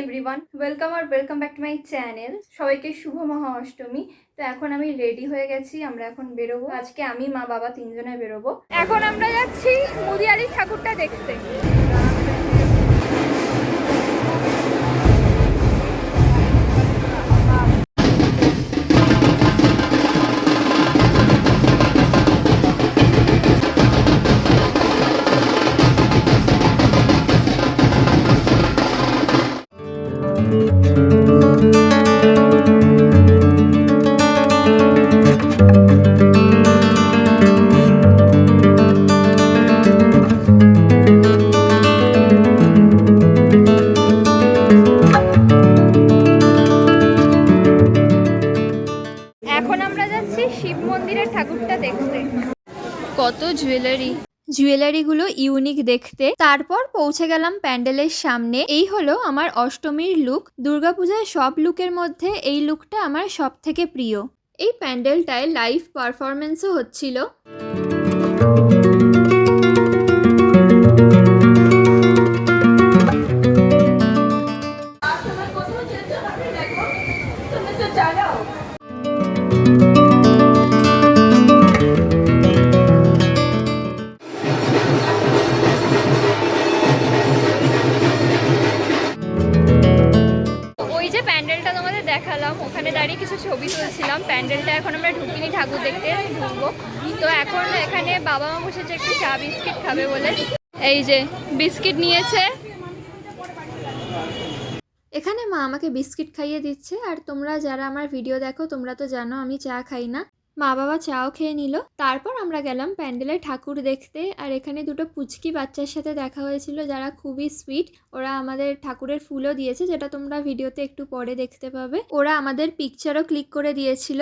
Welcome back to my channel সবাইকে শুভ মহা অষ্টমী তো এখন আমি রেডি হয়ে গেছি, আমরা এখন বেরোবো। আজকে আমি, মা, বাবা তিনজনে বেরোবো। এখন আমরা যাচ্ছি মুদিয়ারি ঠাকুরটা দেখতে। জুয়েলারি জুয়েলারিগুলো ইউনিক দেখতে। তারপর পৌঁছে গেলাম প্যান্ডেলের সামনে। এই হলো আমার অষ্টমীর লুক দুর্গাপূজার সব লুকের মধ্যে এই লুকটা আমার সব থেকে প্রিয়। এই প্যান্ডেলটায় লাইভ পারফরমেন্সও হচ্ছিল। বিস্কিট খাবে বলে। এই যে, বিস্কিট নিয়েছে। এখানে মা আমাকে বিস্কিট খাইয়ে দিচ্ছে, আর তোমরা যারা আমার ভিডিও দেখো, তোমরা তো জানো আমি চা খাই না। মা বাবা চাও খেয়ে নিল। তারপর আমরা গেলাম প্যান্ডেলে ঠাকুর দেখতে, আর এখানে দুটো পুচকি বাচ্চার সাথে দেখা হয়েছিল যারা খুবই সুইট ওরা আমাদের ঠাকুরের ফুলও দিয়েছে, যেটা তোমরা ভিডিওতে একটু পরে দেখতে পাবে। ওরা আমাদের পিকচারও ক্লিক করে দিয়েছিল।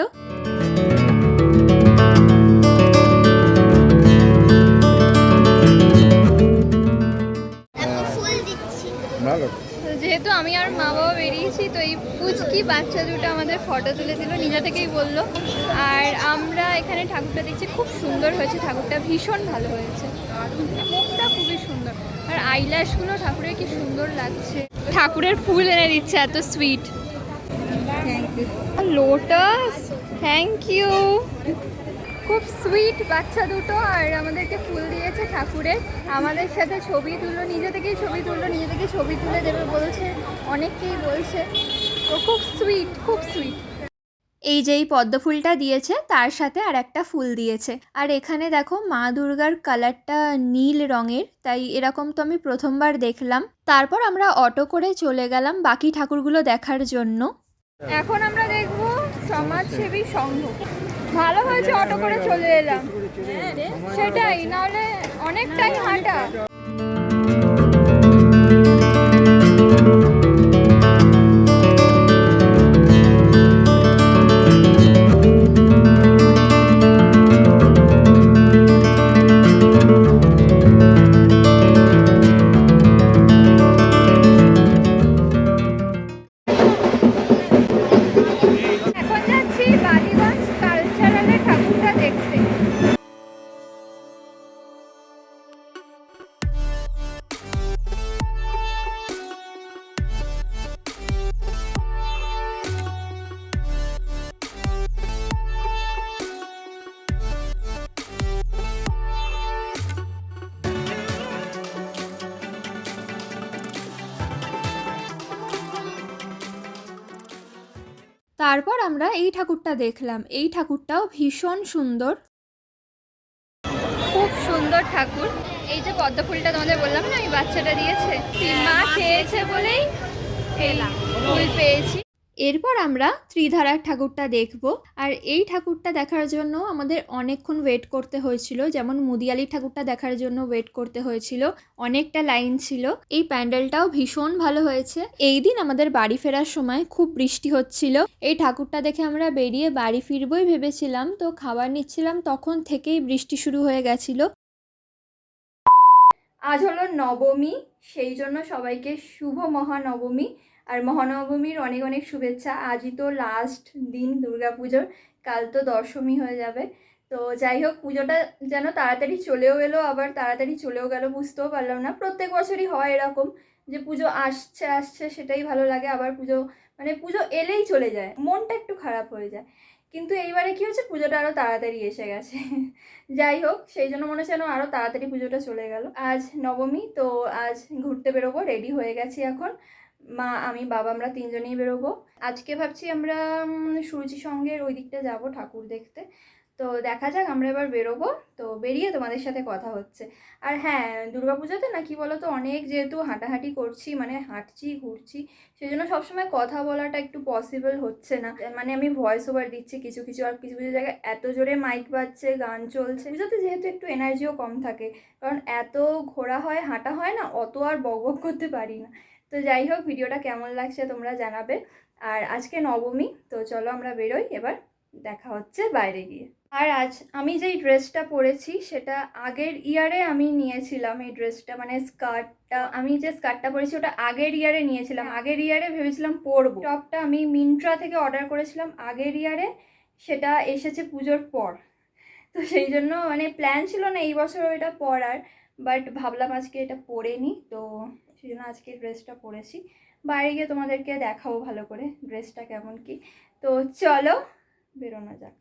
যেহেতু আমি আর মা বাবা বেরিয়েছি তো এই পুচকি বাচ্চা দুটো আমাদের ফটো তুলে দিল নিজে থেকেই বলল। আর আমরা এখানে ঠাকুরটা দেখছি খুব সুন্দর হয়েছে ঠাকুরটা ভীষণ ভালো হয়েছে। মুখটা খুবই সুন্দর। আর আইল্যাশগুলো ঠাকুরের কি সুন্দর লাগছে। ঠাকুরের ফুল এনে দিচ্ছে এত সুইট লোটাস থ্যাংক ইউ খুব সুইট বাচ্চা দুটো আর আমাদেরকে ফুল দিয়েছে ঠাকুরের আমাদের সাথে ছবি তুললো, নিজে থেকেই ছবি তুললো, নিজে থেকেই ছবি তুলে দেবে বলছে, অনেককেই বলছে। তো খুব সুইট খুব সুইট এই যে এই পদ্ম ফুলটা দিয়েছে, তার সাথে আর একটা ফুল দিয়েছে। আর এখানে দেখো মা দুর্গার কালারটা নীল রঙের, তাই এরকম তো আমি প্রথমবার দেখলাম। তারপর আমরা অটো করে চলে গেলাম বাকি ঠাকুরগুলো দেখার জন্য। এখন আমরা দেখব সমাজসেবী সংঘ। ভালো হয়েছে অটো করে চলে এলাম। সেটাই নাহলে অনেকটাই হাঁটা। আমরা এই ঠাকুরটা দেখলাম। এই ঠাকুরটাও ভীষণ সুন্দর। খুব সুন্দর ঠাকুর। এই যে পদ্ম ফুলটা তোমাদের বললাম না, এই বাচ্চাটা দিয়েছে। মা খেয়েছে বলেই ফুল পেয়েছি। এরপর আমরা ত্রিধারার ঠাকুরটা দেখব। আর এই ঠাকুরটা দেখার জন্য আমাদের অনেকক্ষণ ওয়েট করতে হয়েছিল। যেমন মুদিয়ালি ঠাকুরটা দেখার জন্য ওয়েট করতে হয়েছিল। অনেকটা লাইন ছিল। এই প্যান্ডেলটাও ভীষণ ভালো হয়েছে। এই দিন আমাদের বাড়ি ফেরার সময় খুব বৃষ্টি হচ্ছিল। এই ঠাকুরটা দেখে আমরা বেরিয়ে বাড়ি ফিরবই ভেবেছিলাম। তো খাবার নিচ্ছিলাম, তখন থেকেই বৃষ্টি শুরু হয়ে গেছিল। আজ হলো নবমী, সেই জন্য সবাইকে শুভ মহানবমী। আর মহানবমীর অনেক অনেক শুভেচ্ছা। আজই তো লাস্ট দিন দুর্গাপুজোর, কাল তো দশমী হয়ে যাবে। তো যাই হোক, পুজোটা যেন তাড়াতাড়ি চলেও এলো আবার তাড়াতাড়ি চলেও গেল বুঝতেও পারলাম না। প্রত্যেক বছরই হয় এরকম যে পুজো আসছে আসছে সেটাই ভালো লাগে, আবার পুজো মানে পুজো এলেই চলে যায়, মনটা একটু খারাপ হয়ে যায়। কিন্তু এইবারে কি হচ্ছে পুজোটা আরও তাড়াতাড়ি এসে গেছে। যাই হোক, সেই জন্য মনে হচ্ছে যেন আরও তাড়াতাড়ি পুজোটা চলে গেল। আজ নবমী, তো আজ ঘুরতে বেরোবো রেডি হয়ে গেছি এখন। মা, আমি, বাবা, আমরা তিনজনেই বেরোবো। আজকে ভাবছি আমরা সুরুচি সঙ্গের ওই দিকটা যাব ঠাকুর দেখতে। তো দেখা যাক, আমরা এবার বেরোবো। তো বেরিয়ে তোমাদের সাথে কথা হচ্ছে। আর হ্যাঁ দুর্গাপূজাতে না কি বলো তো অনেক যেহেতু হাঁটাহাঁটি করছি মানে হাঁটছি, ঘুরছি সেই জন্য সবসময় কথা বলাটা একটু পসিবল হচ্ছে না। মানে আমি ভয়েস ওভার দিচ্ছি কিছু কিছু, আর কিছু কিছু জায়গায় এত জোরে মাইক বাজছে, গান চলছে। পুজোতে যেহেতু একটু এনার্জিও কম থাকে, কারণ এত ঘোরা হয়, হাঁটা হয় না, অত আর বক করতে পারি না। তো যাই হোক ভিডিওটা কেমন লাগছে তোমরা জানাবে। আর আজকে নবমী তো চলো আমরা বেরোই এবার দেখা হচ্ছে বাইরে গিয়ে। আর আজ আমি যেই ড্রেসটা পরেছি সেটা আগের ইয়ারে আমি নিয়েছিলাম এই ড্রেসটা মানে স্কার্টটা আমি যে স্কার্টটা পরেছি ওটা আগের ইয়ারে নিয়েছিলাম। আগের ইয়ারে ভেবেছিলাম পরবো। টপটা আমি মিন্ট্রা থেকে অর্ডার করেছিলাম আগের ইয়ারে সেটা এসেছে পুজোর পর। তো সেই জন্য মানে প্ল্যান ছিল না এই বছর ওইটা পরার বাট ভাবলাম আজকে এটা পরে নিই তো সেই জন্য আজকে ড্রেসটা পরেছি। বাইরে গিয়ে তোমাদেরকে দেখাবো ভালো করে ড্রেসটা কেমন কি। তো চলো বেরোনো যাক।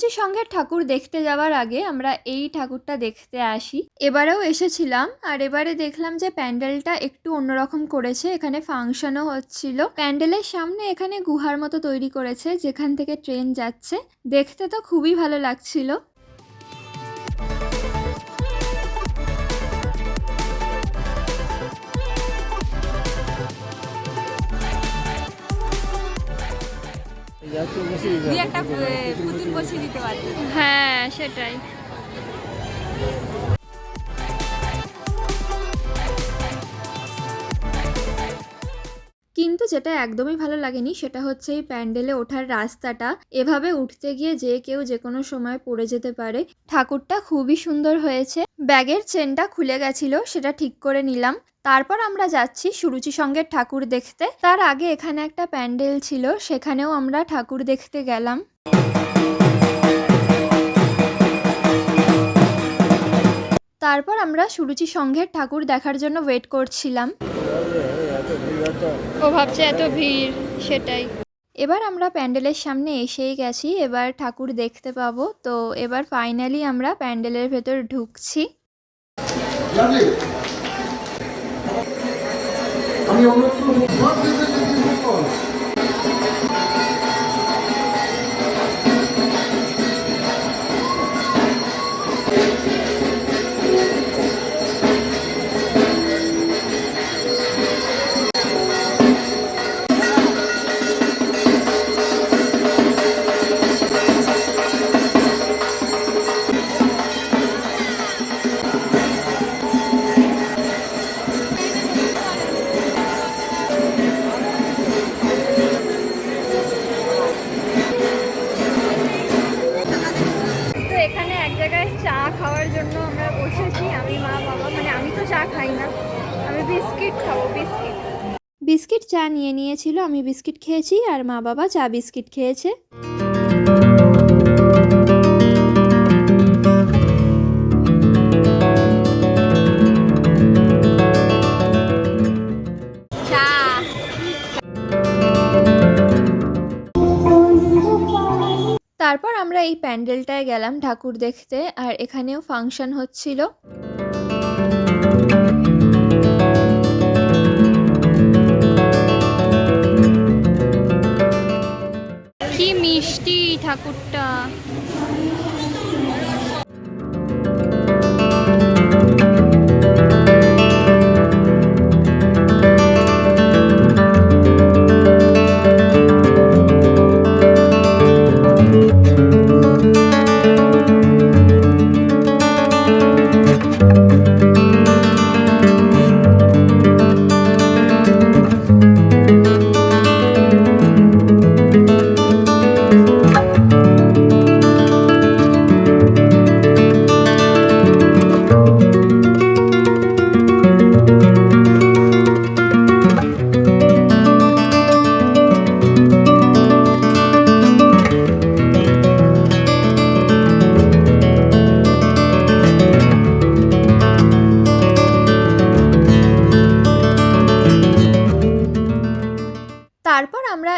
সুরুচি সঙ্গে ঠাকুর দেখতে যাওয়ার আগে আমরা এই ঠাকুরটা দেখতে আসি। এবারেও এসেছিলাম, আর এবারে দেখলাম যে প্যান্ডেলটা একটু অন্যরকম করেছে, এখানে ফাংশনও হচ্ছিল। প্যান্ডেলের সামনে এখানে গুহার মতো তৈরি করেছে, যেখান থেকে ট্রেন যাচ্ছে। দেখতে তো খুবই ভালো লাগছিল। দুই একটা পুতুল বসিয়ে দিতে পারবে। হ্যাঁ সেটাই। কিন্তু যেটা একদমই ভালো লাগেনি সেটা হচ্ছে এই প্যান্ডেলে ওঠার রাস্তাটা। এভাবে উঠতে গিয়ে যে কেউ যে কোনো সময় পড়ে যেতে পারে। ঠাকুরটা খুবই সুন্দর হয়েছে। ব্যাগের চেনটা খুলে গেছিল সেটা ঠিক করে নিলাম। তারপর আমরা যাচ্ছি সুরুচি সঙ্গের ঠাকুর দেখতে। তার আগে এখানে একটা প্যান্ডেল ছিল সেখানেও আমরা ঠাকুর দেখতে গেলাম। তারপর আমরা সুরুচি সংঘের ঠাকুর দেখার জন্য ওয়েট করছিলাম। ও ভাবছে এত ভিড় সেটাই। এবার আমরা প্যান্ডেলের সামনে এসেই গেছি এবার ঠাকুর দেখতে পাবো। তো এবার ফাইনালি আমরা প্যান্ডেলের ভেতর ঢুকছি। আমি অনুরোধ করব। নিয়ে নিয়েছিল, আমি বিস্কিট খেয়েছি আর মা বাবা চা বিস্কিট খেয়েছে। তারপর আমরা এই প্যান্ডেলটায় গেলাম ঠাকুর দেখতে, আর এখানেও ফাংশন হচ্ছিল। कुट्टा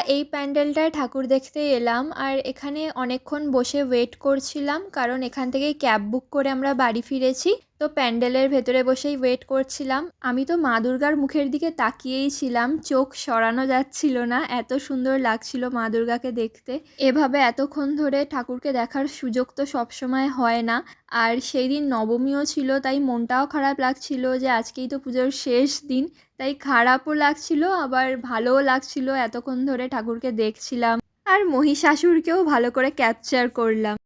ঠাকুরটা প্যান্ডেলটায় ঠাকুর দেখতে এলাম আর এখানে অনেকক্ষণ বসে ওয়েট করছিলাম, কারণ এখান থেকে ক্যাব বুক করে আমরা বাড়ি ফিরেছি। তো প্যান্ডেলের ভেতরে বসেই ওয়েট করছিলাম। আমি তো মা দুর্গার মুখের দিকে তাকিয়েই ছিলাম, চোখ সরানো যাচ্ছিল না, এত সুন্দর লাগছিল মা দুর্গাকে দেখতে। এভাবে এতক্ষণ ধরে ঠাকুরকে দেখার সুযোগ তো সবসময় হয় না। আর সেই দিন নবমীও ছিল, তাই মনটাও খারাপ লাগছিল যে আজকেই তো পুজোর শেষ দিন, তাই খারাপও লাগছিল, আবার ভালোও লাগছিল এতক্ষণ ধরে ঠাকুরকে দেখছিলাম। আর মহিষাসুরকেও ভালো করে ক্যাপচার করলাম।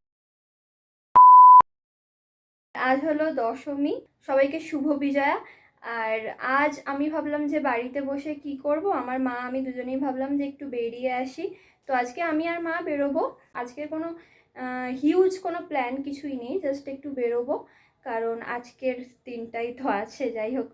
আজ হলো দশমী। সবাইকে শুভ বিজয়া। আর আজ আমি ভাবলাম যে বাড়িতে বসে কি করব? আমার মা, আমি দুজনেই ভাবলাম যে একটু বেরিয়ে আসি। তো আজকে আমি আর মা বেরোবো। আজকে কোনো হিউজ কোনো প্ল্যান কিছুই নেই জাস্ট একটু বেরোবো। কারণ আজকের দিনটাই তো আছে, যাই হোক।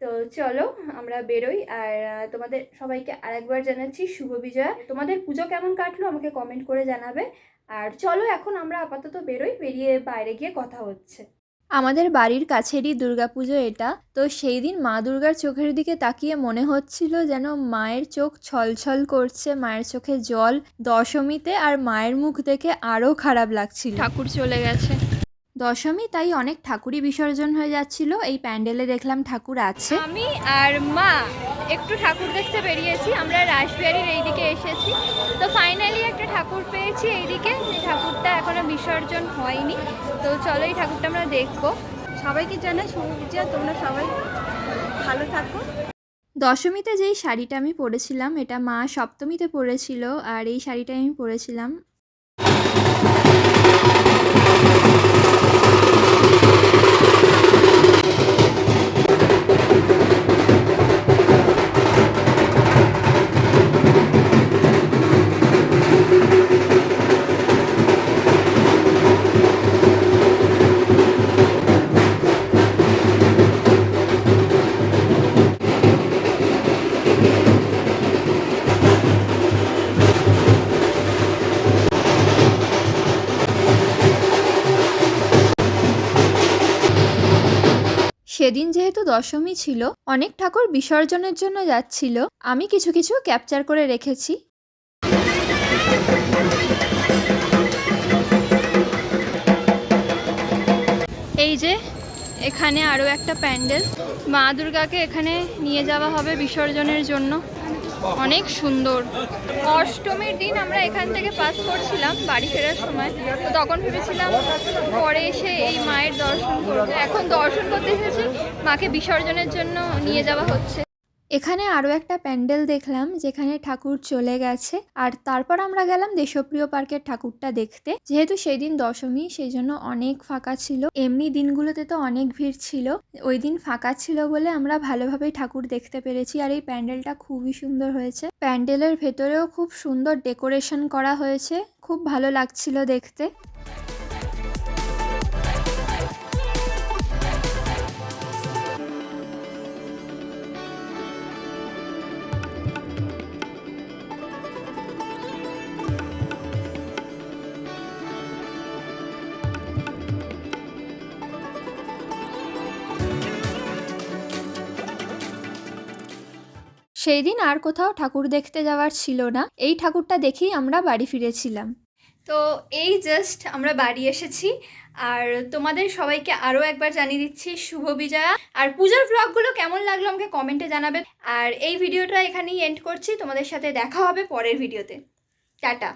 তো চলো, আমরা বেরোই। আর তোমাদের সবাইকে আরেকবার জানাচ্ছি শুভ বিজয়া। তোমাদের পুজো কেমন কাটলো আমাকে কমেন্ট করে জানাবে। আর চলো, এখন আমরা আপাতত বেরোই। বেরিয়ে বাইরে গিয়ে কথা হচ্ছে। আমাদের বাড়ির কাছেরই দুর্গাপুজো এটা। তো সেই দিন মা দুর্গার চোখের দিকে তাকিয়ে মনে হচ্ছিল যেন মায়ের চোখ ছলছল করছে, মায়ের চোখে জল, দশমীতে আর মায়ের মুখ দেখে আরও খারাপ লাগছিল। ঠাকুর চলে গেছে। দশমী তাই অনেক ঠাকুরই বিসর্জন হয়ে যাচ্ছিল। এই প্যান্ডেলে দেখলাম ঠাকুর আছে। আমি আর মা একটু ঠাকুর দেখতে বেরিয়েছি। আমরা রাসবিহারির এইদিকে এসেছি। তো ফাইনালি একটা ঠাকুর পেয়েছি এইদিকে। যে ঠাকুরটা এখনও বিসর্জন হয়নি। তো চলো এই ঠাকুরটা আমরা দেখব। সবাইকে জানাই বিজয়া। তোমরা সবাই ভালো থাকো। দশমীতে যেই শাড়িটা আমি পরেছিলাম এটা মা সপ্তমীতে পরেছিল। আর এই শাড়িটাই আমি পরেছিলাম। যেহেতু দশমী ছিল, অনেক ঠাকুর বিসর্জনের জন্য যাচ্ছিল, আমি কিছু কিছু ক্যাপচার করে রেখেছি। এই যে, এখানে আরও একটা প্যান্ডেল। মা দুর্গাকে এখানে নিয়ে যাওয়া হবে বিসর্জনের জন্য। অনেক সুন্দর। অষ্টমীর দিন আমরা এখান থেকে পাস করছিলাম বাড়ি ফেরার সময়। তো তখন ভেবেছিলাম পরে এসে এই মায়ের দর্শন করব। এখন দর্শন করতে এসেছি, মাকে বিসর্জনের জন্য নিয়ে যাওয়া হচ্ছে। এখানে আরও একটা প্যান্ডেল দেখলাম, যেখানে ঠাকুর চলে গেছে। আর তারপর আমরা গেলাম দেশপ্রিয় পার্কের ঠাকুরটা দেখতে। যেহেতু সেই দিন দশমী সেই জন্য অনেক ফাঁকা ছিল। এমনি দিনগুলোতে তো অনেক ভিড় ছিল। ওই দিন ফাঁকা ছিল বলে আমরা ভালোভাবেই ঠাকুর দেখতে পেরেছি। আর এই প্যান্ডেলটা খুবই সুন্দর হয়েছে। প্যান্ডেলের ভেতরেও খুব সুন্দর ডেকোরেশন করা হয়েছে। খুব ভালো লাগছিল দেখতে। সেই দিন আর কোথাও ঠাকুর দেখতে যাওয়ার ছিল না। এই ঠাকুরটা দেখেই আমরা বাড়ি ফিরেছিলাম। তো এই জাস্ট আমরা বাড়ি এসেছি। আর তোমাদের সবাইকে আরও একবার জানিয়ে দিচ্ছি শুভ বিজয়া। আর পূজার ব্লগগুলো কেমন লাগল আমাকে কমেন্টে জানাবে। আর এই ভিডিওটা এখানেই এন্ড করছি। তোমাদের সাথে দেখা হবে পরের ভিডিওতে টাটা।